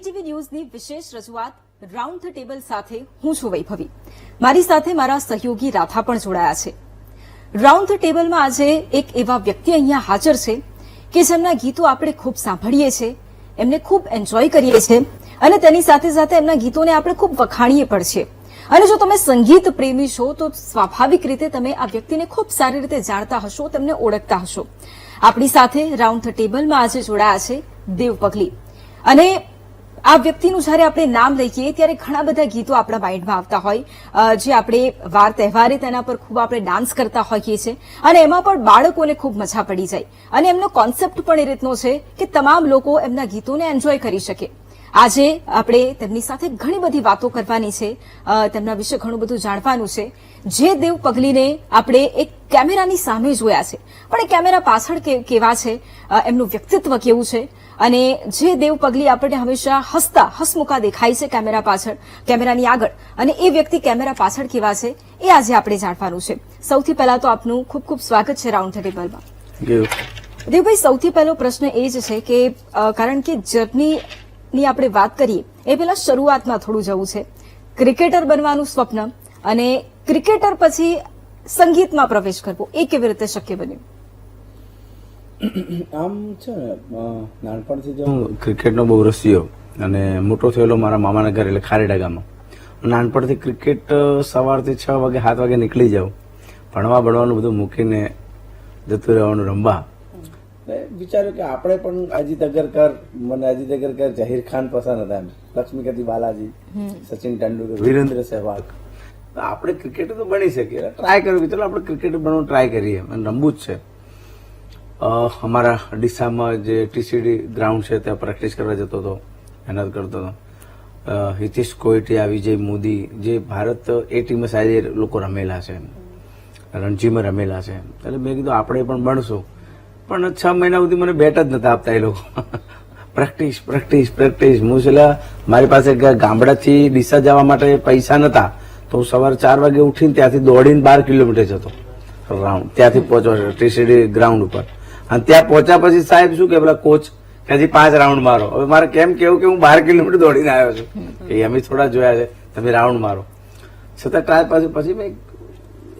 VTV ન્યૂઝની વિશેષ રજૂઆત રાઉન્ડ ધ ટેબલ સાથે હું છું વૈભવી. મારી સાથે મારા સહયોગી રાધા પણ જોડાયા છે. રાઉન્ડ ધ ટેબલમાં આજે એક એવા વ્યક્તિ અહીંયા હાજર છે કે જેમના ગીતો આપણે ખૂબ સાંભળીએ છીએ એમને ખૂબ એન્જોય કરીએ છીએ અને તેની સાથે સાથે એમના ગીતોને આપણે ખૂબ વખાણીએ પણ છીએ અને જો તમે સંગીત પ્રેમી છો, તો સ્વાભાવિક રીતે તમે આ વ્યક્તિને ખૂબ સારી રીતે જાણતા હશો, તેમને ઓળખતા હશો. આપણી સાથે રાઉન્ડ ધ ટેબલમાં આજે જોડાયા છે દેવ પગલી. અને આ વ્યક્તિનું જ્યારે આપણે નામ લઈએ, ત્યારે ઘણા બધા ગીતો આપણા માઇન્ડમાં આવતા હોય. જે આપણે વાર તહેવારે તેના પર ખૂબ આપણે ડાન્સ કરતા હોઈએ છીએ. અને એમાં પણ બાળકોને ખૂબ મજા પડી જાય. અને એમનો કોન્સેપ્ટ પણ એ રીતનો છે કે તમામ લોકો એમના ગીતોને એન્જોય કરી શકે. આજે આપણે તેમની સાથે ઘણી બધી વાતો કરવાની છે. તેમના વિશે ઘણું બધું જાણવાનું છે. જે દેવ પગલીને આપણે એક કેમેરાની સામે જોયા છે. પણ એ કેમેરા પાછળ કેવા છે? એમનું વ્યક્તિત્વ કેવું છે? અને જે દેવ પગલી આપણને હંમેશા હસતા હસમુખા દેખાય છે કેમેરા પાછળ કેમેરાની આગળ. અને એ વ્યક્તિ કેમેરા પાછળ કેવા છે એ આજે આપણે જાણવાનું છે. સૌથી પહેલા તો આપનું ખૂબ ખૂબ સ્વાગત છે રાઉન્ડ ટેબલમાં. દેવભાઈ સૌથી પહેલો પ્રશ્ન એ જ છે કે કારણ કે જર્નીની આપણે વાત કરીએ એ પહેલા શરૂઆતમાં થોડું જવું છે. ક્રિકેટર બનવાનું સ્વપ્ન અને ક્રિકેટર પછી સંગીતમાં પ્રવેશ કરવો એ કેવી રીતે શક્ય બન્યું? આમ છે ને નાનપણથી જ હું ક્રિકેટનો બહુ રસિયો અને મોટો થયેલો મારા મામાના ઘરે એટલે ખારેડા ગામમાં. નાનપણથી ક્રિકેટ સવારથી છ વાગે સાત વાગે નીકળી જાઉં. ભણવા ભણવાનું બધું મૂકીને જતું રહેવાનું રમવા. એટલે વિચાર્યું કે આપણે પણ અજીત અગરકર મને અજીત અગરકર જહીર ખાન પસંદ હતા એમ. લક્ષ્મીપતિ બાલાજી સચિન તેંડુલકર વિરેન્દ્ર સહેવાગ. તો આપણે ક્રિકેટર તો બની શકીએ. ટ્રાય કર્યું કે ચલો આપણે ક્રિકેટર બનવાનું ટ્રાય કરીએ અને રમવું જ છે. અમારા ડીસામાં જે ટીસીડી ગ્રાઉન્ડ છે ત્યાં પ્રેક્ટિસ કરવા જતો હતો મહેનત કરતો હતો. હિતેશ કોઈટિયા વિજય મોદી જે ભારત એ ટીમે સારી લોકો રમેલા છે રણજીમાં રમેલા છે એટલે મેં કીધું આપણે પણ ભણશું પણ છ મહિના સુધી મને બેટ જ નતા આપતા એ લોકો. Practice practice practice. હું છેલ્લા મારી પાસે ગામડાથી ડીસા જવા માટે પૈસા નતા, તો હું સવારે ચાર વાગે ઉઠીને ત્યાંથી દોડીને બાર કિલોમીટર જતો. રાઉન્ડ ત્યાંથી પહોંચવા ટીસીડી ગ્રાઉન્ડ ઉપર. અને ત્યાં પહોંચ્યા પછી સાહેબ શું કે, પેલા કોચ ત્યાંથી પાંચ રાઉન્ડ મારો. હવે મારે કેમ કેવું કે હું બાર કિલોમીટર દોડીને આવ્યો છું? કે અમે થોડા જોયા છે, તમે રાઉન્ડ મારો. છતાં ટ્રાય પછી પછી મેં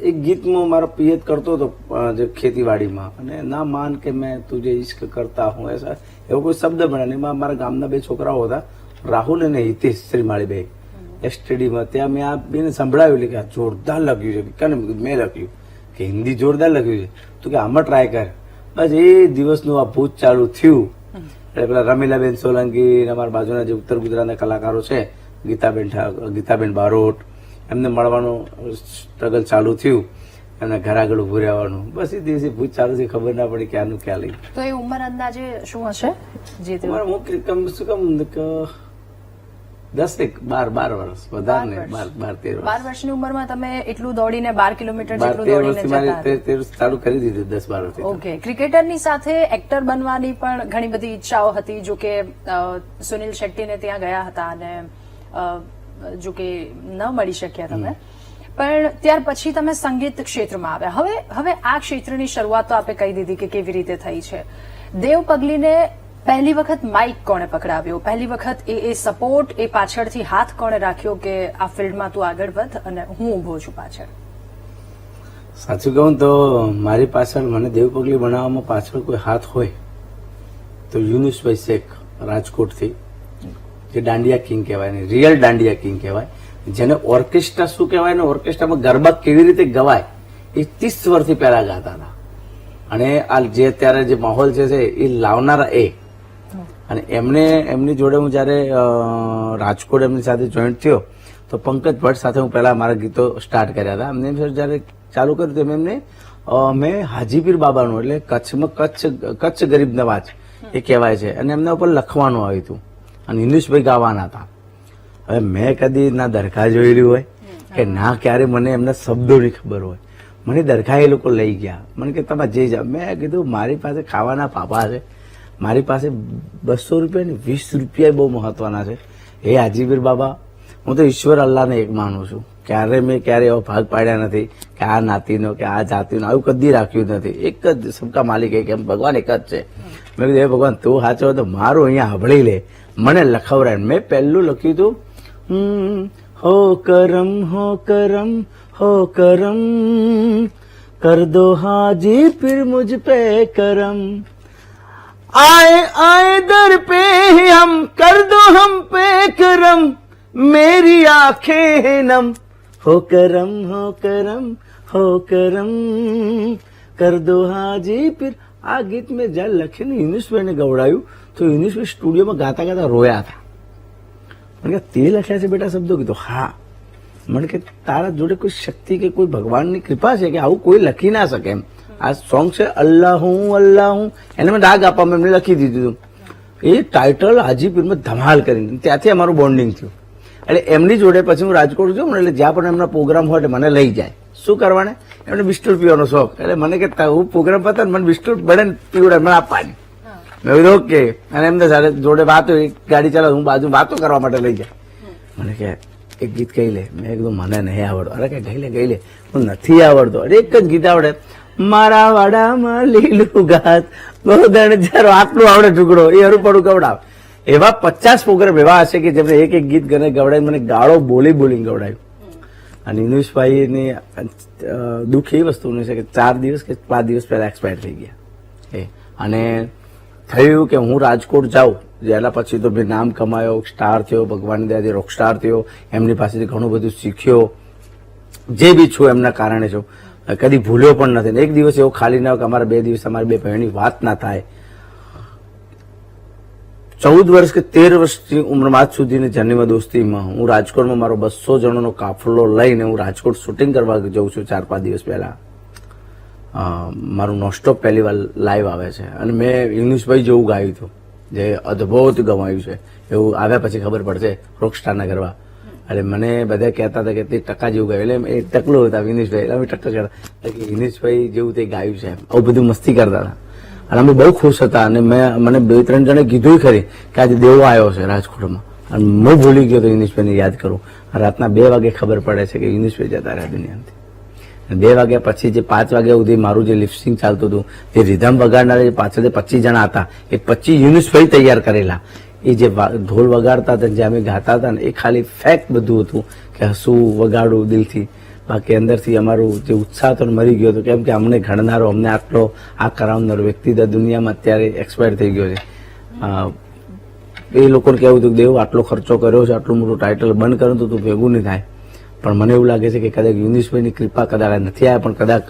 એક- ગીતમાં મારો પિયત કરતો હતો જે ખેતીવાડીમાં. અને ના માન કે મેં તુજે ઇશ્ક કરતા હું, એસા, એવો કોઈ શબ્દ બને નહીં. મારા ગામના બે છોકરાઓ હતા, રાહુલ અને હિતેશ શ્રીમાળીભાઈ એસટીડીમાં ત્યાં મેં આ બેને સંભળાવ્યું એટલે કે આ જોરદાર લખ્યું છે. કેને મેં લખ્યું કે હિન્દી જોરદાર લખ્યું છે. તો કે આમાં ટ્રાય કર. બસ એ દિવસનું આ ભૂત ચાલુ થયું. એટલે પેલા રમીલાબેન સોલંકી અમારા બાજુના જે ઉત્તર ગુજરાતના કલાકારો છે, ગીતાબેન ગીતાબેન બારોટ એમને મળવાનું સ્ટ્રગલ ચાલુ થયું અને ઘર આગળ ઉભું રહેવાનું. બસ એ દિવસે ભૂત ચાલુ છે ખબર ના પડી ક્યાંનું ક્યાં લઈ. તો એ ઉંમર અંદાજે શું હશે? જે હું કમ શું કમ દસ એક બાર બાર વર્ષ વધારે ને બાર બાર તેર બાર વર્ષની ઉંમરમાં તમે એટલું દોડીને બાર કિલોમીટર જેટલું દોડીને મારી તેર ચાલુ કરી દીધું દસ બાર વર્ષ ઓકે ક્રિકેટરની સાથે એક્ટર બનવાની પણ ઘણી બધી ઈચ્છાઓ હતી જો કે સુનિલ શેટ્ટીને ત્યાં ગયા હતા અને જો કે ન મળી શક્યા તમે. પણ ત્યાર પછી તમે સંગીત ક્ષેત્રમાં આવ્યા. હવે હવે આ ક્ષેત્રની શરૂઆત તો આપે કહી દીધી કે કેવી રીતે થઈ છે. દેવ પગલીને પહેલી વખત માઇક કોણે પકડાવ્યો? પહેલી વખત એ એ સપોર્ટ એ પાછળથી હાથ કોણે રાખ્યો કે આ ફિલ્ડમાં તું આગળ વધ અને હું ઊભો છું પાછળ? સાચું કહું તો મારી પાછળ મને દેવપગલી બનાવવામાં પાછળ કોઈ હાથ હોય તો યુનુસભાઈ શેખ રાજકોટથી જે દાંડિયા કિંગ કહેવાય ને રિયલ દાંડિયા કિંગ કહેવાય, જેને ઓર્કેસ્ટ્રા શું કહેવાય ને ઓર્કેસ્ટ્રામાં ગરબા કેવી રીતે ગવાય, એ ત્રીસ વર્ષથી પહેલા ગાતા હતા. અને આ જે અત્યારે જે માહોલ છે, એ લાવનારા એ. અને એમને, એમની જોડે હું જ્યારે રાજકોટ એમની સાથે જોઈન્ટ થયો, તો પંકજ ભટ્ટ સાથે હું પહેલા મારા ગીતો સ્ટાર્ટ કર્યા હતા. એમને જ્યારે ચાલુ કર્યું તો એમને મેં હાજીપીર બાબાનું એટલે કચ્છમાં કચ્છ કચ્છ ગરીબ નવાજ એ કહેવાય છે. અને એમના ઉપર લખવાનું આવ્યું હતું. અને ઇંગ્લિશભાઈ ગાવાના હતા. હવે મેં કદી ના દરખા જોયેલી હોય કે ના ક્યારે મને એમના શબ્દોની ખબર હોય. મને દરખા એ લોકો લઈ ગયા. મને કે તમે જે જાઓ. મેં કીધું મારી પાસે ખાવાના પાપા છે. મારી પાસે બસો રૂપિયા ને વીસ રૂપિયા બહુ મહત્વના છે. હે આજીબીર બાબા હું તો ઈશ્વર અલ્લાહને એક માનું છું. ક્યારે મેં ક્યારે એવો ભાગ પાડ્યા નથી કે આ નાતીનો કે આ જાતિનો, આવું કદી રાખ્યું નથી. એક જ સબકા માલિક એક એમ ભગવાન એક જ છે. મેં કીધું એ ભગવાન, તું સાચો તો મારું અહીંયા હબળી લે. મને લખવરાય. મેં પહેલું લખ્યું હતું હો કરમ હો કરમ હો કરમ, કર દો હાજી, ફિર મુજ પે કરમ. આય आए दर पे हम कर दो हम पे करम मेरी आंखें नम हो करम हो करम हो करम कर दो हाजी फिर આ ગીત મેં જ્યારે લખીને યુનિસભાઈને ગવડાયું તો યુનિસભાઈ સ્ટુડિયોમાં ગાતા ગાતા રોયા હતા મને કે તે લખ્યા છે બેટા શબ્દો કીધું હા મને કે તારા જોડે કોઈ શક્તિ કે કોઈ ભગવાનની કૃપા છે કે આવું કોઈ લખી ના શકે એમ આ સોંગ છે અલ્લાહ હું અલ્લાહ હું એને મેં ડાગ આપવામાં એમને લખી દીધું હતું એ ટાઇટલ હાજીપીરમાં ધમાલ કરીને ત્યાંથી અમારું બોન્ડિંગ થયું એટલે એમની જોડે પછી હું રાજકોટ છું એટલે જ્યાં પણ એમના પ્રોગ્રામ હોય એટલે મને લઈ જાય. શું કરવાને? એમને બિસ્ટુટ પીવાનો શોખ. એટલે મને કે હું પ્રોગ્રામ પતા ને મને બિસ્ટુટ બને પીવડે મને આપવાની. મેં કીધું ઓકે. અને એમને સાથે જોડે વાત હોય ગાડી ચલાવ હું બાજુ વાતો કરવા માટે લઈ જાય. મને કે એક ગીત કહી લે. મેં કીધું મને નહીં આવડતું. અરે કે ગઈ લે ગઈ લે. હું નથી આવડતો. અરે એક જ ગીત આવડે. મારા વાડામાં લીલું ઘાસ ગોદણ જરો આટલું આવડે ટુકડો એ હરું પડું કવડાવ એવા પચાસ પ્રોગ્રામ એવા હશે કે જેમને એક એક ગીત ગને ગવડાવી મને ગાળો બોલી બોલીને ગવડાવ્યું અને ઇનુષભાઈની દુઃખ એ વસ્તુનું છે કે ચાર દિવસ કે પાંચ દિવસ પહેલા એક્સપાયર થઈ ગયા. એ, અને થયું કે હું રાજકોટ જાઉં, જેના પછી તો મેં નામ કમાયો સ્ટાર થયો ભગવાન દયાથી રોક સ્ટાર થયો, એમની પાસેથી ઘણું બધું શીખ્યો. જે બી છું એમના કારણે છું. કદી ભૂલ્યો પણ નથી. એક દિવસ એવો ખાલી ના કે અમારા બે દિવસ, અમારી બે બહેની વાત ના થાય. ચૌદ વર્ષ કે તેર વર્ષની ઉંમરમાં આજ સુધીની જન્મ દોસ્તીમાં હું રાજકોટમાં મારો બસો જણનો કાફલો લઈને હું રાજકોટ શૂટિંગ કરવા જઉં છું ચાર, પાંચ દિવસ પહેલા. મારું નોસ્ટોપ પહેલી વાર લાઈવ આવે છે. અને મેં યુનુસભાઈ જેવું ગાયું હતું, જે અદ્ભુત ગવાયું છે. એવું આવ્યા પછી ખબર પડશે રોકસ્ટારના ગરબા એટલે મને બધા કહેતા હતા કે તે ટકા જેવું ગાયું. એટલે એ ટકલું હતા વિનેશભાઈ. એટલે અમે ટકા કરતા. કે વિનેશભાઈ જેવું તે ગાયું છે. આવું બધું મસ્તી કરતા હતા. અને અમે બહુ ખુશ હતા અને મેં મને બે ત્રણ જણે કીધું ખરી કે આજે દેવો આવ્યો છે રાજકોટમાં. અને હું ભૂલી ગયો તો યુનિશભાઈને યાદ કરું. રાતના બે વાગે ખબર પડે છે કે યુનિશભાઈ જતા રહ્યા દુનિયાથી. બે વાગ્યા પછી જે પાંચ વાગ્યા સુધી મારું જે લિફ્ટિંગ ચાલતું હતું, જે રિધમ વગાડનારા જે પાછળ જે પચીસ જણા હતા, એ પચીસ યુનિસભાઈ તૈયાર કરેલા. એ જે ઢોલ વગાડતા હતા, જે અમે ગાતા હતા ને, એ ખાલી ફેક્ટ બધું હતું કે હસવું વગાડવું દિલથી. બાકી અંદરથી અમારું જે ઉત્સાહ તો મરી ગયો હતો. કેમ કે અમને ઘડનારો, અમને આટલો આ કરાવનારો વ્યક્તિ દુનિયામાં અત્યારે એક્સપાયર થઈ ગયો છે. એ લોકોને કહેવું હતું કે દેવ આટલો ખર્ચો કર્યો છે, આટલું મોટું ટાઇટલ બંધ કરું તો તું ભેગું નહીં થાય. પણ મને એવું લાગે છે કે કદાચ યુનિશભાઈની કૃપા કદાચ નથી આવ્યા પણ કદાચ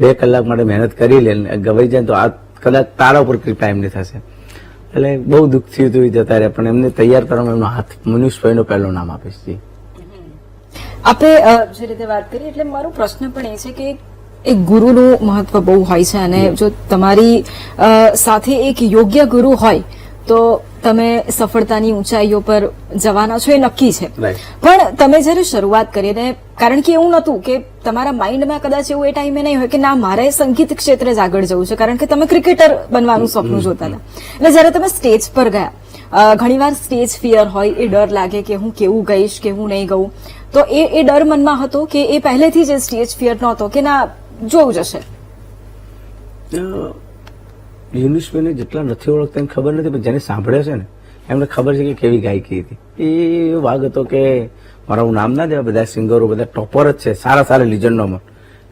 બે કલાક માટે મહેનત કરી લે ગવાઈ જાય તો આ કદાચ તારા ઉપર કૃપા એમની થશે. એટલે બહુ દુઃખ થયું હતું જતા રહ્યા, પણ એમને તૈયાર કરવામાં એમનો હાથ મનુષ્યભાઈનો પહેલું નામ આપીશ. જી. આપે જે રીતે વાત કરી એટલે મારો પ્રશ્ન પણ એ છે કે એક ગુરુનું મહત્વ બહુ હોય છે અને જો તમારી સાથે એક યોગ્ય ગુરુ હોય તો તમે સફળતાની ઊંચાઈઓ પર જવાના છો એ નક્કી છે. પણ તમે જ્યારે શરૂઆત કરી અને કારણ કે એવું નહોતું કે તમારા માઇન્ડમાં કદાચ એવું એ ટાઈમે નહીં હોય કે ના મારે સંગીત ક્ષેત્રે જ આગળ જવું છે કારણ કે તમે ક્રિકેટર બનવાનું સ્વપ્ન જોતા હતા. એટલે જ્યારે તમે સ્ટેજ પર ગયા ઘણીવાર સ્ટેજ ફિયર હોય, એ ડર લાગે કે હું કેવું ગઈશ, કે હું નહીં ગઉં. તો એ એ ડર મનમાં હતો કે એ પહેલેથી જ સ્ટેજ ફિયર નહોતો કે ના, જોવું જશે. યુનિસભાઈને જેટલા નથી ઓળખતા ખબર નથી, પણ જેને સાંભળે છે ને, એમને ખબર છે કે કેવી ગાયકી હતી. એ એવો ભાગ હતો કે મારા નામ ના દેવા, બધા સિંગરો, બધા ટોપર જ છે, સારા સારા લિજન્ડોમાં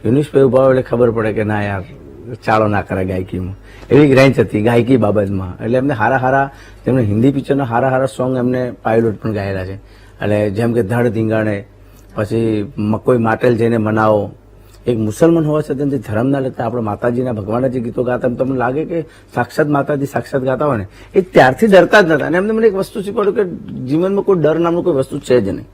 યુનિશભાઈ ઊભા એટલે ખબર પડે કે ના યાર ચાલો ના કરે ગાયકીમાં. એવી રેન્જ હતી ગાયકી બાબતમાં. એટલે એમને હારા હારા, તેમણે હિન્દી પિક્ચરના હારા હારા સોંગ એમને પાયલોટ પણ ગાયેલા છે. એટલે જેમ કે ધડ ધીંગાણે, પછી મકોઈ માટેલ જઈને મનાવો. એક મુસલમાન હોવા છતાં જે ધર્મના લગતા આપણે માતાજીના ભગવાનના જે ગીતો ગાતા તમને લાગે કે સાક્ષાત માતાજી સાક્ષાત ગાતા હોય ને, એ ત્યારથી ડરતા જ નતા. અને એમને મને એક વસ્તુ શીખવાડ્યું કે જીવનમાં કોઈ ડર નામનું કોઈ વસ્તુ છે જ નહીં.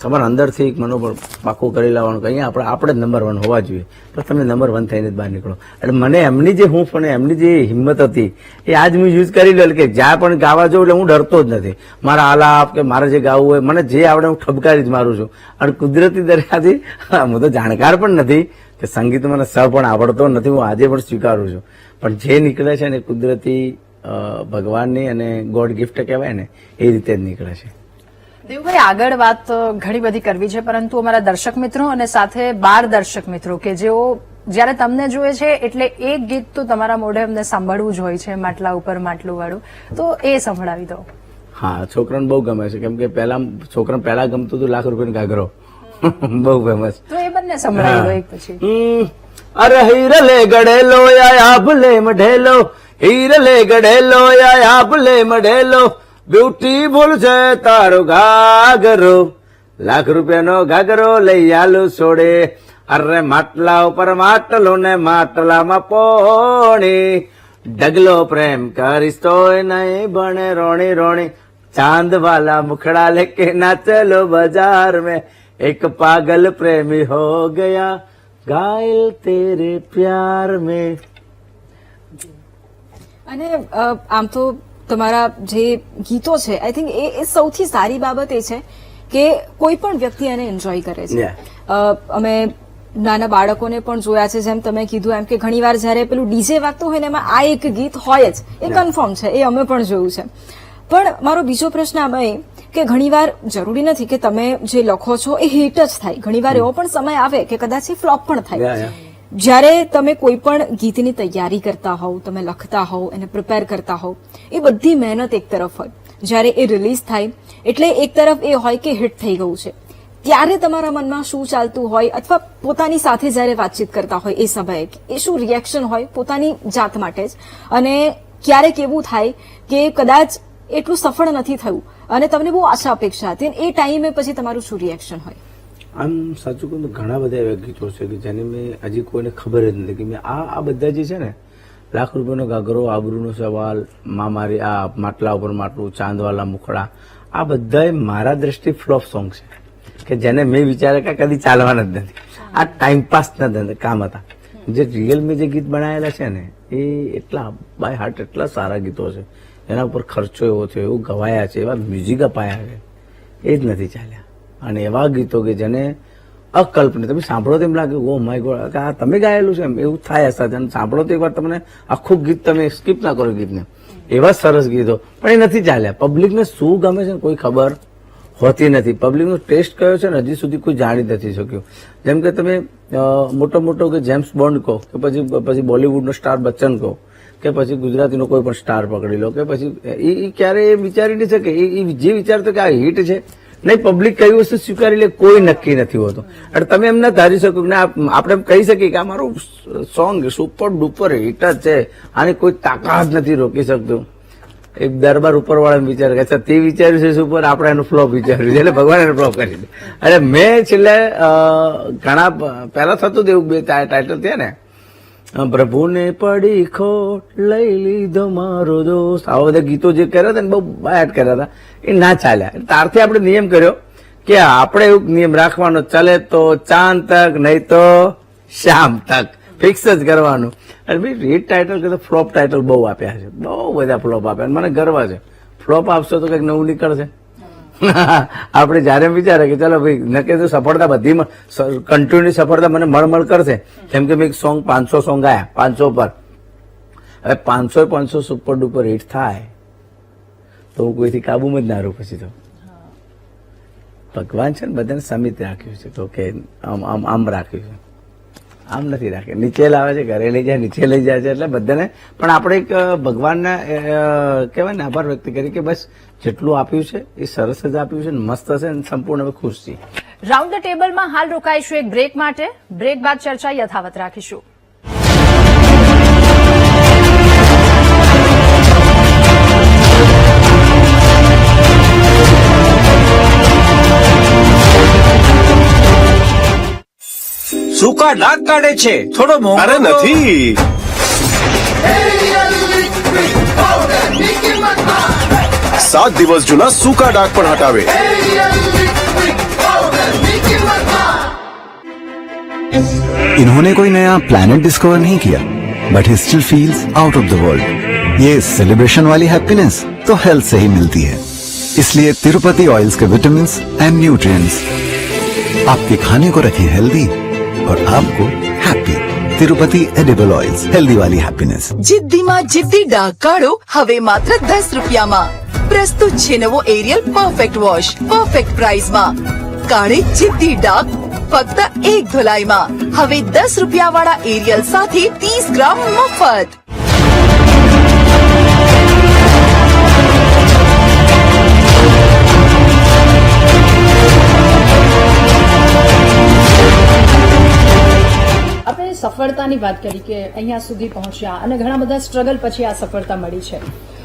તમારા અંદરથી એક મનોબળ પાકું કરી લાવવાનું કે અહીંયા આપણે આપણે જ નંબર વન હોવા જોઈએ. તો તમે નંબર વન થઈને જ બહાર નીકળો. એટલે મને એમની જે હું પણ એમની જે હિંમત હતી, એ આજ હું યુઝ કરી લો કે જ્યાં પણ ગાવા જાઉં એટલે હું ડરતો જ નથી. મારા આલાપ કે મારે જે ગાવું હોય, મને જે આવડે હું ઠબકારી જ મારું છું. અને કુદરતી દરિયાથી, હું તો જાણકાર પણ નથી કે સંગીત મને સ પણ આવડતો નથી, હું આજે પણ સ્વીકારું છું. પણ જે નીકળે છે ને કુદરતી ભગવાનની અને ગોડ ગિફ્ટ કહેવાય ને, એ રીતે જ નીકળે છે. દેવભાઈ આગળ વાત ઘણી બધી કરવી છે પરંતુ અમારા દર્શક મિત્રો અને સાથે બાર દર્શક મિત્રો કે જેઓ જ્યારે તમને જોઈએ છે એટલે એક ગીત તો તમારા મોઢે અમને સાંભળવું જ હોય છે માટલા ઉપર માટલું વાળું. તો એ સંભળાવી દો. હા છોકરાને બહુ ગમે છે કેમ કે પહેલા છોકરાને પહેલા ગમતું હતું લાખ રૂપિયાનો ઘાઘરો. બહુ ફેમસ તો એ બંને સંભળાવી દો એક પછી. અરે હીરલે ગડેલો આભલે મઢેલો. હીરલે ગડેલો આભલે મઢેલો. બ્યુટીફુલ છે તારો ઘાઘરો લાખ રૂપિયાનો ઘાઘરો લઈ આલું છોડે. અરે માટલા ઉપર માટલો ને માટલામાં પોણી. ડગલો પ્રેમ કરીશ તોય નહીં ભણે, રોણી રોણી. ચાંદ વાલા મુખડા લેકે ના ચલો બજાર મેં. એક પાગલ પ્રેમી હો ગયા. ગાયલ તેરે પ્યાર મેં. અને આમ તો તમારા જે ગીતો છે આઈ થિંક એ સૌથી સારી બાબત એ છે કે કોઈ પણ વ્યક્તિ એને એન્જોય કરે છે. અમે નાના બાળકોને પણ જોયા છે જેમ તમે કીધું એમ કે ઘણીવાર જ્યારે પેલું ડીજે વાગતું હોય ને એમાં આ એક ગીત હોય જ એ. કન્ફર્મ છે એ અમે પણ જોયું છે. પણ મારો બીજો પ્રશ્ન આમાં એ કે ઘણીવાર જરૂરી નથી કે તમે જે લખો છો એ હિટ જ થાય. ઘણીવાર એવો પણ સમય આવે કે કદાચ એ ફ્લોપ પણ થાય. જ્યારે તમે કોઈ પણ ગીતની તૈયારી કરતા હોવ, તમે લખતા હોવ, એને પ્રિપેર કરતા હોવ, એ બધી મહેનત એક તરફ હોય. જ્યારે એ રિલીઝ થાય, એટલે એક તરફ એ હોય કે હિટ થઈ ગયું છે. ત્યારે તમારા મનમાં શું ચાલતું હોય અથવા પોતાની સાથે જ્યારે વાતચીત કરતા હોય એ સમયે, એ શું રિએક્શન હોય પોતાની જાત માટે જ? અને ક્યારેક એવું થાય કે કદાચ એટલું સફળ નથી થયું અને તમને બહુ આશા અપેક્ષા હતી એ ટાઈમે પછી તમારું શું રિએક્શન હોય? આમ સાચું કહું તો ઘણા બધા એવા ગીતો છે કે જેને મેં હજી કોઈને ખબર જ નથી કે મેં આ આ બધા જે છે ને, લાખ રૂપિયાનો ગાગરો આબરૂનો સવાલ, મા મારી, આ માટલા ઉપર માટલું, ચાંદવાલા મુખડા, આ બધા મારા દ્રષ્ટિ ફ્લોપ સોંગ છે કે જેને મેં વિચાર્યા કે કદી ચાલવાના જ નથી. આ ટાઈમ પાસના ધંધા, કામ હતા. જે રિયલ મેં જે ગીત બનાવેલા છે ને, એ એટલા બાય હાર્ટ એટલા સારા ગીતો છે. એના ઉપર ખર્ચો એવો થયો, એવું ગવાયા છે, એવા મ્યુઝિક અપાયા છે. એ જ નથી ચાલ્યા. અને એવા ગીતો કે જેને અકલ્પનીય તમે સાંભળો તો એમ લાગે ઓ માય ગોડ કે આ તમે ગાયેલું છે? એમ એવું થાય સાથે. અને સાંભળો તો એકવાર તમને આખું ગીત તમે સ્કીપ ના કરો ગીતને. એવા સરસ ગીતો. પણ એ નથી ચાલ્યા. પબ્લિકને શું ગમે છે કોઈ ખબર હોતી નથી. પબ્લિકનો ટેસ્ટ કયો છે ને હજી સુધી કોઈ જાણી નથી શક્યું. જેમ કે તમે મોટો મોટો કે જેમ્સ બોન્ડ કહો, કે પછી પછી બોલિવૂડનો સ્ટાર બચ્ચન કહો, કે પછી ગુજરાતીનો કોઈ પણ સ્ટાર પકડી લો, કે પછી, એ ક્યારેય વિચારી નહીં શકે એ જે વિચારતો કે આ હિટ છે નહીં પબ્લિક કઈ વસ્તુ સ્વીકારી લે, કોઈ નક્કી નથી હોતું. એટલે તમે એમ ના ધારી શકો કે આપણે કહી શકીએ કે આ મારું સોંગ સુપર ડુપર હિટ જ છે. આની કોઈ તાકાત નથી રોકી શકતું. એક દરબાર ઉપર વાળા વિચાર કે તે વિચાર્યું છે સુપર આપણે એનું ફ્લોપ વિચાર્યું છે. એટલે ભગવાન એનું ફ્લોપ કરી દે. એટલે મેં છેલ્લે ઘણા પહેલા થતું હતું એવું બે ટાઇટલ થયા ને પ્રભુને પડી ખોટ લઈ લીધો મારો દોસ્ત. આવા બધા ગીતો જે કર્યા હતા ને, બહુ બાયટ કર્યા હતા, એ ના ચાલ્યા. તારથી આપણે નિયમ કર્યો કે આપણે એવું નિયમ રાખવાનો ચાલે તો ચાંદ તક, નહીં તો શામ તક. ફિક્સ જ કરવાનું. અને ભાઈ રીડ ટાઇટલ કરતા ફ્લોપ ટાઇટલ બહુ આપ્યા છે. બહુ બધા ફ્લોપ આપ્યા મને ગર્વ છે. ફ્લોપ આપશો તો કંઈક નવું નીકળશે. આપણે જયારે વિચારે કે ચાલો ભાઈ નકે તો સફળતા બધી કન્ટિન્યુ સફળતા મને મળમળ કરશે. કેમ કે મેં એક સોંગ પાંચસો સોંગ આવ્યા પાંચસો પર હવે પાંચસો પાંચસો સુપર ડુપર હિટ થાય, તો હું કોઈથી કાબુમાં જ ના રહું પછી તો. ભગવાન છે ને બધાને સમિત રાખ્યું છે, તો કે આમ આમ આમ રાખ્યું છે. આમ નથી રાખ્યું. નીચે લાવે છે, ઘરે લઈ જાય, નીચે લઈ જાય છે, એટલે બધાને પણ આપણે એક ભગવાનના કહેવાય ને, આભાર વ્યક્ત કરી કે બસ જેટલું આપ્યું છે એ સરસ જ આપ્યું છે મસ્ત હશે અને સંપૂર્ણ હવે ખુશ છીએ. રાઉન્ડ ધ ટેબલમાં હાલ રોકાઈશું એક બ્રેક માટે. બ્રેક બાદ ચર્ચા યથાવત રાખીશું. સૂકા ડાઘ કાઢે છે. થોડો મોંઘો. અરે નથી. સાત દિવસ જૂના સૂકા ડાઘ પણ હટાવે इन्होंने कोई नया प्लैनेट डिस्कवर नहीं किया but he still feels out of the world ये सेलिब्रेशन वाली हैप्पीनेस तो हेल्थ से ही मिलती है इसलिए तिरुपति ऑयल्स के विटामिन एंड न्यूट्रिएंट्स आपके खाने को रखें हेल्दी और आपको happy Tirupati edible oils healthy वाली हैप्पीनेस જિદ્દીમાં જિદ્દી ડાઘ કાઢો હવે માત્ર દસ રૂપિયામાં પ્રસ્તુત છે નવો એરિયલ પરફેક્ટ વોશ પરફેક્ટ પ્રાઇઝમાં કાળે ચિત્તી ડાક ફક્ત એક ધોલાઈમાં હવે દસ રૂપિયા વાળા એરિયલ સાથે ત્રીસ ગ્રામ મફત આપણે સફળતાની વાત કરી કે અહીંયા સુધી પહોંચ્યા અને ઘણા બધા સ્ટ્રગલ પછી આ સફળતા મળી છે.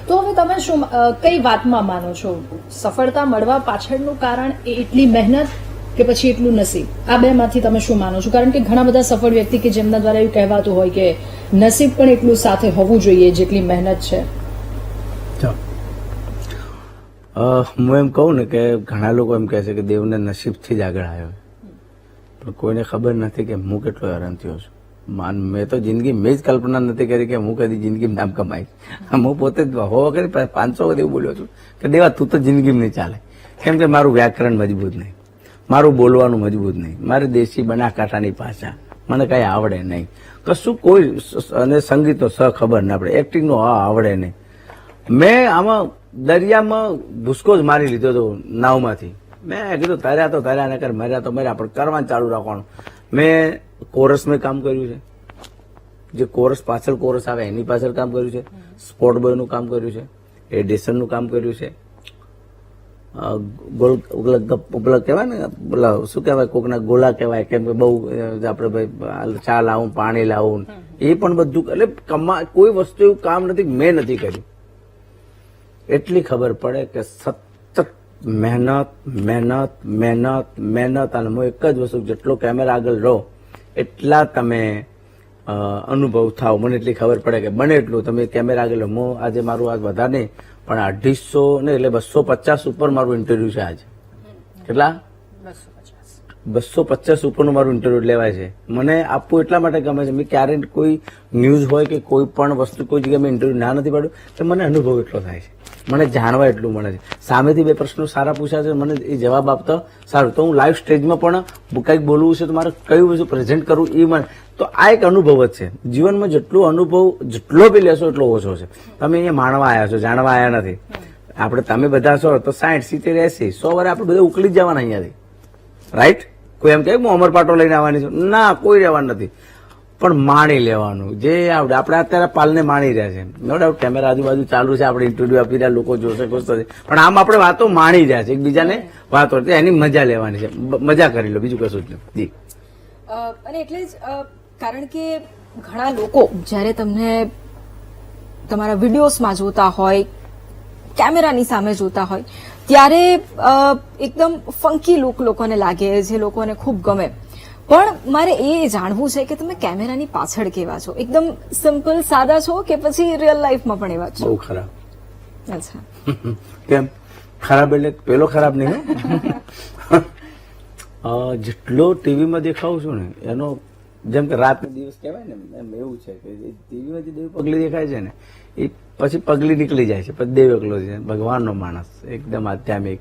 તો હવે તમે શું કઈ વાતમાં માનો છો? સફળતા મળવા પાછળનું કારણ એ એટલી મહેનત કે પછી એટલું નસીબ? આ બે માંથી તમે શું માનો છો? કારણ કે ઘણા બધા સફળ વ્યક્તિ કે જેમના દ્વારા એવું કહેવાતું હોય કે નસીબ પણ એટલું સાથે હોવું જોઈએ જેટલી મહેનત છે. હું એમ કહું ને કે ઘણા લોકો એમ કહે છે કે દેવને નસીબથી જ આગળ આવ્યો. પણ કોઈને ખબર નથી કે હું કેટલો હેરાન થયો છું. માન, મેં તો જિંદગી મેં જ કલ્પના નથી કરી કે હું કદી જિંદગી નામ કમાઈશ. હું પોતે જ હો કરી પાંચસો વખત એવું બોલ્યો છું કે દેવા, તું તો જિંદગી નહીં ચાલે. કેમ કે મારું વ્યાકરણ મજબૂત નહીં. મારું બોલવાનું મજબૂત નહીં. મારી દેશી બનાકાંઠાની ભાષા મને કઈ આવડે નહીં. કશું કોઈ અને અને સંગીતનો સ ખબર ના પડે. એક્ટિંગનો હા આવડે નહીં. મેં આમાં દરિયામાં ભૂસકો જ મારી લીધો હતો નાવમાંથી. મેં કીધું, તર્યા તો તર્યા ને કર મર્યા તો મર્યા, પણ કરવાનું ચાલુ રાખવાનું. મેં કોરસમાં કામ કર્યું છે. જે કોરસ પાછળ કોરસ આવે, એની પાછળ કામ કર્યું છે. સ્પોર્ટ બોયનું કામ કર્યું છે. એડિશનનું કામ કર્યું છે. ગોલ પેલા કહેવાય ને પેલા શું કહેવાય, કોકના ગોલા કહેવાય, કેમ કે બહુ આપણે ભાઈ ચા લાવું, પાણી લાવું. એ પણ બધું એટલે કમા, કોઈ વસ્તુ એવું કામ નથી, મેં નથી કર્યું. એટલી ખબર પડે કે સતત મહેનત મહેનત મહેનત મહેનત અને હું એક જ વસ્તુ જેટલો કેમેરા આગળ રહો, એટલા તમે અનુભવ થાવ મને એટલી ખબર પડે કે બને એટલું. તમે કેમેરા આગળ. હું આજે મારું આજ વધારે નહીં, પણ અઢીસો ને એટલે બસો પચાસ ઉપર મારું ઇન્ટરવ્યુ છે આજે. કેટલા? બસો પચાસ ઉપરનું મારું ઇન્ટરવ્યુ લેવાય છે. મને આપવું એટલા માટે ગમે છે. મેં ક્યારે કોઈ ન્યૂઝ હોય કે કોઈ પણ વસ્તુ, કોઈ જગ્યાએ મેં ઇન્ટરવ્યુ ના નથી પાડ્યું, તો મને અનુભવ એટલો થાય છે. મને જાણવા એટલું મળે છે. સામેથી બે પ્રશ્નો સારા પૂછ્યા છે, મને એ જવાબ આપતો સારું. તો હું લાઈવ સ્ટેજમાં પણ કંઈક બોલવું છે, તો મારે કયું વસ્તુ પ્રેઝન્ટ કરવું એ મને તો આ એક અનુભવ જ છે. જીવનમાં જેટલો અનુભવ જેટલો બી લેશો, એટલો ઓછો છે. તમે અહીંયા માણવા આવ્યા છો, જાણવા આવ્યા નથી. આપણે તમે બધા છો, તો સાઠ સિત્તેર, એસી, સો વાર આપણે બધા ઉકલી જ જવાના અહીંયાથી. રાઈટ કોઈ એમ કહે હું અમર પાટો લઈને આવવાની છું? ના, કોઈ રહેવાનું નથી. પણ માણી લેવાનું. જે આવડે. આપણે અત્યારે પાલને માણી રહ્યા છે. નો ડાઉટ કેમેરા આજુબાજુ ચાલુ છે, આપણે ઇન્ટરવ્યુ આપી રહ્યા, લોકો જોશે, ખુશ થશે. પણ આમ આપણે વાતો માણી રહ્યા છે. એકબીજાને વાતો એની મજા લેવાની છે. મજા કરી લો. બીજું કશું જ નહીં. અને એટલે જ કારણ કે ઘણા લોકો જ્યારે તમને તમારા વિડીયોઝમાં જોતા હોય, કેમેરાની સામે જોતા હોય, ત્યારે એકદમ ફંકી લુક લોકોને લાગે, જે લોકોને ખૂબ ગમે. પણ મારે એ જાણવું છે કે તમે કેમેરાની પાછળ કેવા છો? એકદમ સિમ્પલ સાદા છો કે પછી રિયલ લાઈફમાં પણ એવા છો? બહુ ખરાબ. અચ્છા. કેમ? ખરાબ એટલે પેલો ખરાબ નહીં જેટલો ટીવીમાં દેખાવું છું ને એનો જેમ કે રાત દિવસ કહેવાય ને એમ એવું છે કે ટીવીમાં જે દેવ પગલી દેખાય છે ને એ પછી પગલી નીકળી જાય છે પછી દેવ એકલો છે ભગવાનનો માણસ એકદમ આધ્યાત્મિક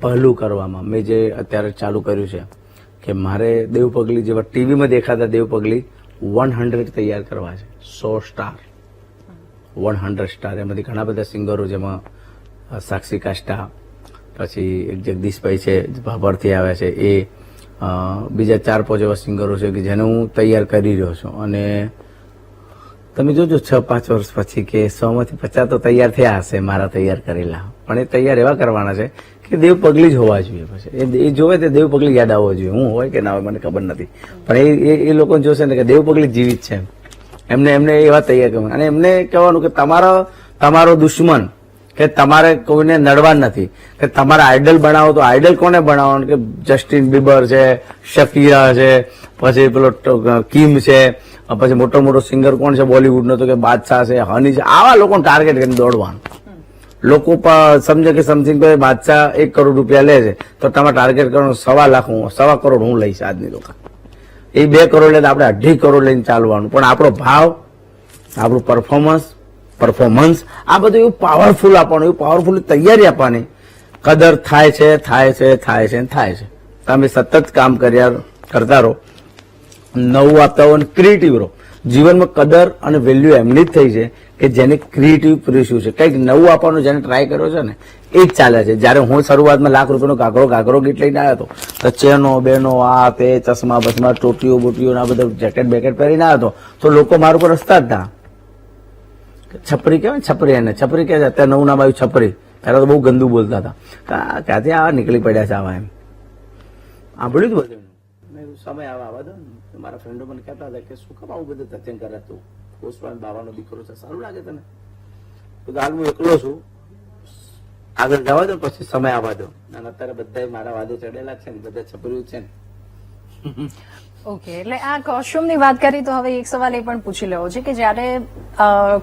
પહેલું કરવામાં. મેં જે અત્યારે ચાલુ કર્યું છે કે મારે દેવપગલી જેવા ટીવીમાં દેખાતા દેવપગલી વન હંડ્રેડ તૈયાર કરવા છે. સો સ્ટાર. One hundred star. એમાંથી ઘણા બધા સિંગરો જેમાં સાક્ષી કાષ્ટા પછી એક જગદીશભાઈ છે ભાભરથી આવ્યા છે, એ બીજા ચાર પાંચ એવા સિંગરો છે કે જેને હું તૈયાર કરી રહ્યો છું. અને તમે જોજો છ પાંચ વર્ષ પછી કે સો માંથી પચાસ તો તૈયાર થયા હશે મારા તૈયાર કરેલા. પણ એ તૈયાર એવા કરવાના છે કે દેવ પગલી જ હોવા જોઈએ પછી. એ- જોવે તે દેવ પગલી યાદ આવવો જોઈએ. હું હોય કે ના હોય મને ખબર નથી. પણ એ- એ લોકો જોશે ને કે દેવ પગલી જીવિત છે એમને એમને એ એવા તૈયાર કરવાની. અને એમને કહેવાનું કે તમારો તમારો દુશ્મન કે તમારે કોઈને નડવા નથી. કે તમારા આઈડલ બનાવો તો આઈડલ કોને બનાવવાનું? કે જસ્ટિન બીબર છે શકીરા છે, પછી પેલો કિમ છે પછી મોટો મોટો સિંગર કોણ છે બોલિવૂડનો તો કે બાદશાહ છે હની છે. આવા લોકોને ટાર્ગેટ કરીને દોડવાનું. લોકો સમજે કે સમથિંગ કોઈ બાદશાહ એક કરોડ રૂપિયા લે છે, તો તમે ટાર્ગેટ કરો સવા લાખ હું, સવા કરોડ હું લઈશ આજની દુકાન એ બે કરોડ લે આપણે અઢી કરોડ લઈને ચાલવાનું. પણ આપણો ભાવ, આપણું પરફોર્મન્સ પરફોર્મન્સ આ બધું એવું પાવરફુલ આપવાનું, એવું પાવરફુલ તૈયારી આપવાની. કદર થાય છે થાય છે થાય છે થાય છે. તમે સતત કામ કર્યા, કરતા રહો. નવું હો ક્રિએટિવ રહો. જીવનમાં કદર અને વેલ્યુ એમની જ થઈ છે. કે જેને ક્રિએટિવ પ્રેસ્યુ છે? કંઈક નવું આપવાનો જેને ટ્રાય કર્યો છે ને, એ જ ચાલે છે. જ્યારે હું શરૂઆતમાં લાખ રૂપિયાનો ઘાઘરો ઘાઘરો ગીત લઈને આવ્યો હતો, તો ચેનો, બેનો, આ તે, ચશ્મા, બસમા ટોટીઓ બોટીઓ આ બધું જેકેટ બેકેટ પહેરીને આવ્યો હતો, તો લોકો મારું પર હસતા જ હતા. છપરી કહેવાય છપરી એને. છપરી કહે છે, અત્યારે નવું નામ આવ્યું છપરી. ત્યારે તો બહુ ગંદુ બોલતા હતા. ક્યાંથી આવા નીકળી પડ્યા છે આવા એમ. સાંભળ્યું જ બધું. મેં સમય આવા આવા દો મારા ફ્રેન્ડો મને કહેતા હતા કે, શું કામ આવું બધું સત્સંગ કરે તું? પોસ્ટમાન બાવાનો દીકરો છે, સારું લાગે તને? તો હાલ હું એકલો છું. આગળ જવા દો, પછી સમય આવવા દો. અને અત્યારે બધા મારા વાદો ચડેલા છે ને, બધા છપર્યું છે ને. ઓકે, એટલે આ કોસ્ટ્યુમની વાત કરી તો હવે એક સવાલ એ પણ પૂછી લેવો છે કે જ્યારે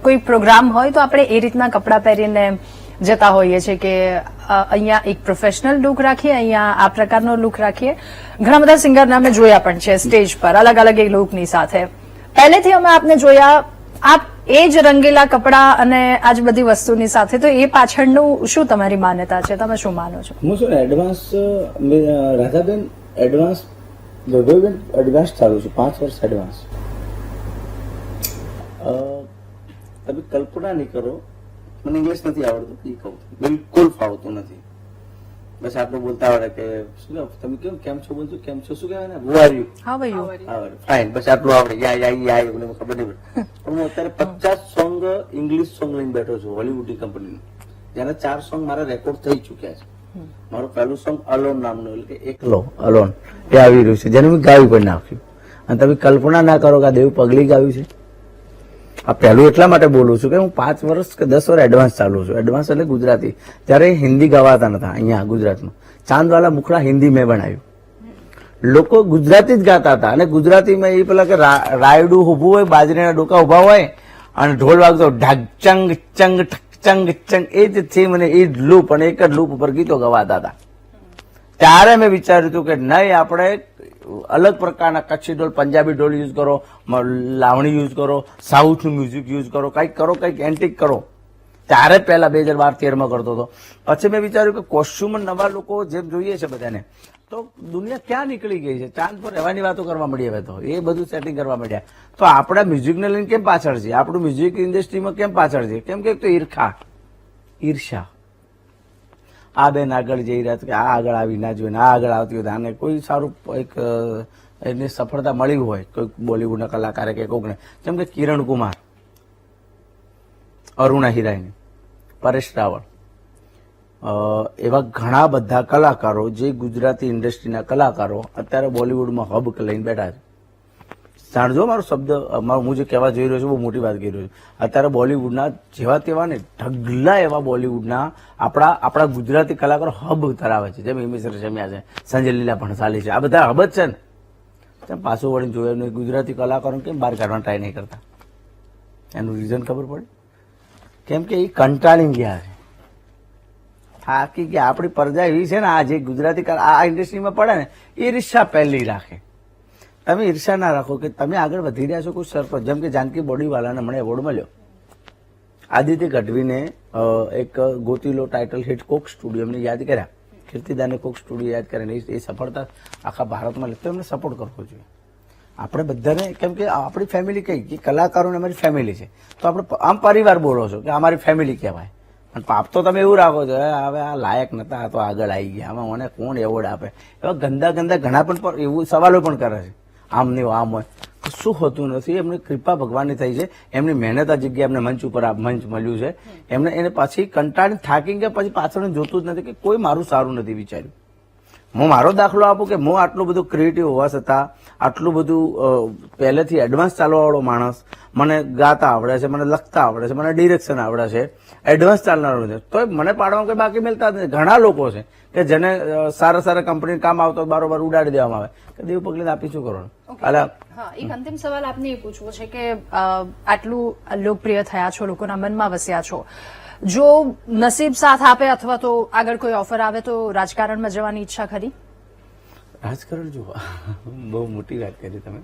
કોઈ પ્રોગ્રામ હોય તો આપણે એ રીતના કપડાં પહેરીને જતા હોઈએ છીએ કે અહીંયા એક પ્રોફેશનલ લુક રાખીએ, અહીંયા આ પ્રકારનો લુક રાખીએ. ઘણા બધા સિંગરને અમે જોયા પણ છે, સ્ટેજ પર અલગ અલગ એ લુકની સાથે. પહેલેથી અમે આપને જોયા, આપ એ જ રંગેલા કપડાં અને આ જ બધી વસ્તુની સાથે, તો એ પાછળનું શું તમારી માન્યતા છે? તમે શું માનો છો? હું શું advance Radhaben advance Vaibhavben advance ચાલુ છું, પાંચ વર્ષ એડવાન્સ તમે કલ્પના નહીં કરો, મને ઇંગ્લિશ નથી આવડતું એ કહું બિલકુલ ફાવતું નથી. બસ આટલું બોલતા આવડે કે શું તમે કેમ કેમ છો બોલશો કેમ છો? શું કહેવાય ને હું you? હા ભાઈ ફાઇન બસ આટલું આવડે. યા યા યા એવું મને ખબર નહીં પડે. પણ હું અત્યારે પચાસ સોંગ ઇંગ્લિશ સોંગ લઈને બેઠો છું હોલીવુડની કંપનીનું જેના ચાર સોંગ મારા રેકોર્ડ થઈ ચુક્યા છે. મારું પહેલું સોંગ અલોન નામનું એટલે કે એકલો અલોન એ આવી રહ્યું છે. જેને મેં ગાયું પણ નાખ્યું અને તમે કલ્પના ના કરો કે આ દેવ પગલી ગાયું છે. આ પહેલું એટલા માટે બોલું છું કે હું પાંચ વર્ષ કે દસ વર્ષ એડવાન્સ ચાલુ છું. એડવાન્સ એટલે ગુજરાતી. ત્યારે હિન્દી ગવાતા નતા અહીંયા ગુજરાતમાં. ચાંદવાલા મુખડા હિન્દી મેં બનાવ્યું. લોકો ગુજરાતી જ ગાતા હતા અને ગુજરાતીમાં એ પેલા કે રાયડું ઊભું હોય, બાજરીના ડોકા ઊભા હોય અને ઢોલ વાગતો ઢાક, ચંગ ચંગ ચંગ ચંગ, એ જ થીમ મને એ જ લૂપ અને એક જ લૂપ ઉપર ગીતો ગવાતા હતા. ત્યારે મેં વિચાર્યું હતું કે નહીં, આપણે અલગ પ્રકારના કચ્છી ઢોલ, પંજાબી ઢોલ યુઝ કરો લાવણી યુઝ કરો, સાઉથનું મ્યુઝિક યુઝ કરો, કંઈક કરો, કંઈક એન્ટિક કરો. ત્યારે પહેલાં બે હજાર બાર તેરમાં કરતો હતો. પછી મેં વિચાર્યું કે કોસ્ચ્યુમ નવા લોકો જેમ જોઈએ છે બધાને, તો દુનિયા ક્યાં નીકળી ગઈ છે? ચાંદ પર રહેવાની વાતો કરવા મળી હવે તો. એ બધું સેટિંગ કરવા મળ્યા તો આપણા મ્યુઝિકને લઈને કેમ પાછળ છે આપણું મ્યુઝિક ઇન્ડસ્ટ્રીમાં કેમ પાછળ છે કેમ કે તો ઈર્ખા, ઈર્ષા. આ બેન આગળ જઈ રહ્યા કે આ આગળ આવી ના જોઈએ આ આગળ આવતી હોય આને કોઈ સારું એક એની સફળતા મળી હોય, કોઈ બોલિવૂડના કલાકારે કે કોઈકને જેમ કે કિરણ કુમાર, અરુણા હિરાની, પરેશ રાવળ એવા ઘણા બધા કલાકારો જે ગુજરાતી ઇન્ડસ્ટ્રીના કલાકારો અત્યારે બોલિવૂડમાં હબ લઈને બેઠા છે. જાણજો, મારો શબ્દ મારો હું જે કહેવા જઈ રહ્યો છું, બહુ મોટી વાત કરી રહ્યો છું. અત્યારે બોલિવૂડના જેવા તેવા ને ઢગલા એવા બોલિવૂડના આપણા આપણા ગુજરાતી કલાકારો હબ ધરાવે છે. જેમ હિમેશ રેશમિયા છે, સંજય લીલા ભણસાલી છે, આ બધા હબ જ છે ને. તેમ પાછું વળીને જોયું નહીં ગુજરાતી કલાકારો કેમ બહાર કાઢવા ટ્રાય નહીં કરતા? એનું રીઝન ખબર પડે? કેમ કે એ કંટાળી ગયા છે. થાકી ગયા આપણી પ્રજા એવી છે ને, આ જે ગુજરાતી આ ઇન્ડસ્ટ્રીમાં પડે ને, એ રિક્ષા પહેલી રાખે. તમે ઈર્ષા ના રાખો કે તમે આગળ વધી રહ્યા છો કોઈ સરપંચ. જેમ કે જાનકી બોડીવાલાને મને એવોર્ડ મળ્યો. આદિત્ય ગઢવીને એક ગોતીલો ટાઇટલ હિટ કોક સ્ટુડિયો એમને યાદ કર્યા. કીર્તિદાને કોક સ્ટુડિયો યાદ કરે ને એ- સફળતા આખા ભારતમાં તો એમને સપોર્ટ કરવો જોઈએ. આપણે બધાને, કેમ કે આપણી ફેમિલી કઈ? કે કલાકારોને અમારી ફેમિલી છે. તો આપણે આમ પરિવાર બોલો છો કે અમારી ફેમિલી કહેવાય. પણ પાપ તો તમે એવું રાખો છો હવે આ લાયક નતા તો આગળ આવી ગયા, આમાં મને કોણ એવોર્ડ આપે? એવા ગંદા ગંદા ઘણા પણ એવું સવાલો પણ કરે છે. આમ નહીં આમ હોય. કશું હોતું નથી? એમની કૃપા ભગવાનની થઈ છે. એમની મહેનત આ જગ્યાએ એમને મંચ ઉપર મંચ મળ્યું છે. એમને એને પછી કંટાળી થાકી ગયા, પછી પાછળ જોતું જ નથી કે કોઈ મારું સારું નથી વિચાર્યું. હું મારો દાખલો આપું કે હું આટલું બધું ક્રિએટિવ હોવા છતાં, આટલું બધું પહેલેથી એડવાન્સ ચાલવાવાળો માણસ, મને ગાતા આવડે છે, મને લખતા આવડે છે, મને ડિરેક્શન આવડે છે એડવાન્સ ચાલનારો છે તો મને પાડવામાં કોઈ બાકી મળતા નથી. ઘણા લોકો છે. કે જેને સારા સારા કંપની કામ આવતો બરોબર ઉડાડી દેવામાં આવે. કે દેવ પગલે આપી શું કરવાનું? એટલે હા એક અંતિમ સવાલ આપને એ પૂછવો છે કે આટલું લોકપ્રિય થયા છો લોકોના મનમાં વસ્યા છો. જો નસીબ સાથ આપે અથવા તો આગળ કોઈ ઓફર આવે તો રાજકારણમાં જવાની ઈચ્છા ખરી? રાજકારણ જુઓ. બહુ મોટી વાત કરી તમે.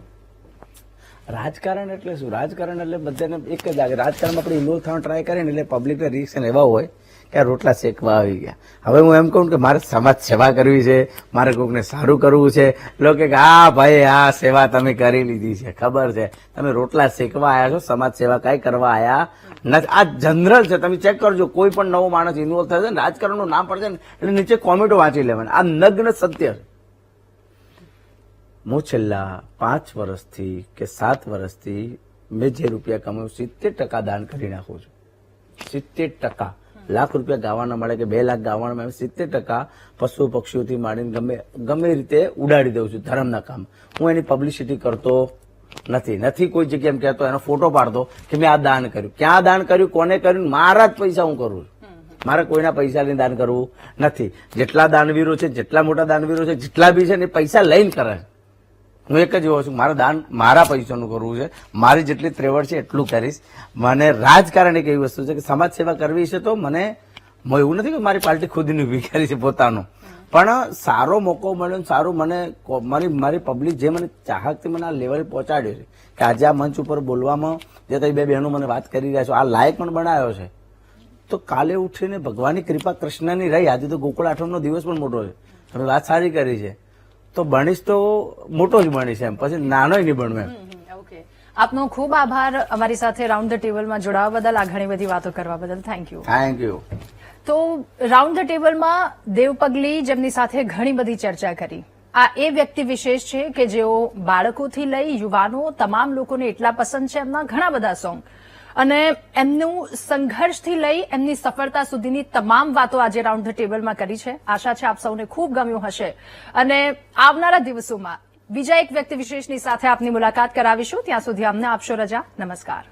રાજકારણ એટલે શું? રાજકારણ એટલે બધાને એક જ લાગે રાજકારણમાં આપણે ઇન્વોલ્વ થવાનો ટ્રાય કરીએ ને એટલે પબ્લિકના રિએક્શન એવા હોય કે આ રોટલા શેકવા આવી ગયા. હવે હું એમ કહું કે મારે સમાજ સેવા કરવી છે, મારે કોઈકને સારું કરવું છે. લોકો કે આ ભાઈ, આ સેવા તમે કરી લીધી છે, ખબર છે. તમે રોટલા શેકવા આવ્યા છો, સમાજ સેવા કઈ કરવા આવ્યા નથી. આ જનરલ છે, તમે ચેક કરજો, કોઈ પણ નવો માણસ ઇન્વોલ્વ થશે ને, રાજકારણનું નામ પડશે ને, એટલે નીચે કોમેન્ટો વાંચી લેવાની. આ નગ્ન સત્ય હું છેલ્લા પાંચ વર્ષથી કે સાત વર્ષથી મેં જે રૂપિયા કમાયું, સિત્તેર ટકા દાન કરી નાખું છું. સિત્તેર ટકા. લાખ રૂપિયા ગાવાના મળે કે બે લાખ ગાવાના મળે, સિત્તેર ટકા પશુ પક્ષીઓથી માંડીને ગમે ગમે રીતે ઉડાડી દઉં છું ધર્મના કામ. હું એની પબ્લિસિટી કરતો નથી. નથી કોઈ જગ્યાએ એમ કહેતો, એનો ફોટો પાડતો કે મેં આ દાન કર્યું. ક્યાં દાન કર્યું? કોને કર્યું? મારા જ પૈસા હું કરું મારે કોઈના પૈસા લઈને દાન કરવું નથી. જેટલા દાનવીરો છે, જેટલા મોટા દાનવીરો છે, જેટલા બી છે ને પૈસા લઈને કરે છે. હું એક જ એવો છું, મારે દાન મારા પૈસાનું કરવું છે. મારી જેટલી ત્રેવડ છે એટલું કરીશ. મને રાજકારણ એક એવી વસ્તુ છે કે સમાજ સેવા કરવી છે તો મને એવું નથી કે મારી પાર્ટી ખુદની ઊભી કરી છે પોતાનું. પણ સારો મોકો મળ્યો સારું મને મારી મારી પબ્લિક જે મને ચાહકથી મને આ લેવલે પહોંચાડ્યો છે કે આજે આ મંચ ઉપર બોલવામાં જે તમે બે બહેનો મને વાત કરી રહ્યા છો, આ લાયક પણ બનાવ્યો છે. તો કાલે ઉઠીને ભગવાનની કૃપા કૃષ્ણની રહી. આજે તો ગોકુળ આઠમનો દિવસ પણ મોટો છે. તમે વાત સારી કરી છે. તો બનીશ તો મોટો જ બનીશ એમ. પછી નાનો નહીં બનવું એમ. આપનો ખૂબ આભાર અમારી સાથે રાઉન્ડ ધ ટેબલમાં જોડાવા બદલ. આ ઘણી બધી વાતો કરવા બદલ. થેન્ક યુ થેન્ક યુ તો રાઉન્ડ ધ ટેબલમાં દેવપગલી જેમની સાથે ઘણી બધી ચર્ચા કરી. આ એ વ્યક્તિ વિશેષ છે કે જેઓ બાળકોથી લઈ યુવાનો તમામ લોકોને એટલા પસંદ છે એમના ઘણા બધા સોંગ અને એમનું સંઘર્ષથી લઈ એમની સફળતા સુધીની તમામ વાતો આજે રાઉન્ડ ધ ટેબલમાં કરી છે. આશા છે આપ સૌને ખૂબ ગમ્યું હશે. અને આવનારા દિવસોમાં બીજા એક વ્યક્તિ વિશેષની સાથે આપની મુલાકાત કરાવીશું. ત્યાં સુધી અમને આપશો રજા. નમસ્કાર.